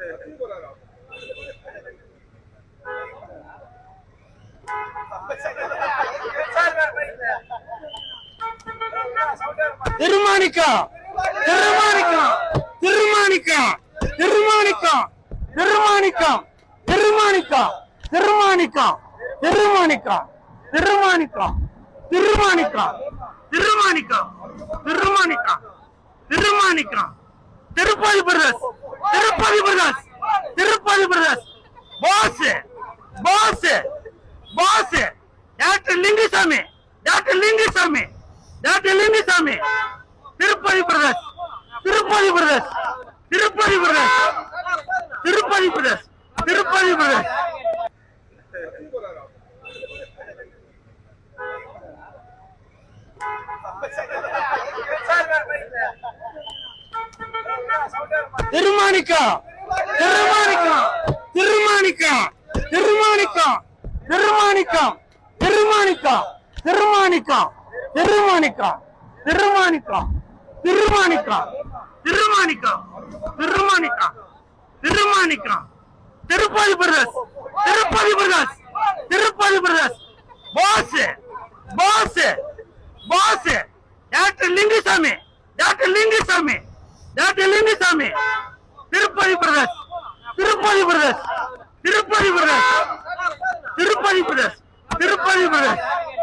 Thirumanickam Thirumanikkam Thirumanikkam Thirumanikkam Thirumanikkam Thirumanikkam Thirumanikkam Thirumanikkam Thirumanikkam Thirumanikkam Thirumanikkam Thirumanikkam Thirumanikkam Tirupati brothers Tirupati brothers Tirupati brothers boss boss boss doctor Lingusamy doctor Lingusamy doctor Lingusamy Tirupati brothers Tirupati brothers Tirupati brothers Tirupati brothers Tirupati brothers Thirumanikka Thirumanikkam Thirumanikkam Thirumanikkam Thirumanikkam Thirumanikkam Thirumanikkam Thirumanikkam Thirumanikkam Thirumanikkam Thirumanikkam Thirumanikkam Thirumanikkam Tirupati brothers Tirupati brothers Tirupati brothers boss boss boss doctor Lingusamy doctor Lingusamy doctor Lingusamy Tirupati brothers Tirupati brothers Tirupati brothers Tirupati brothers Tirupati Pradesh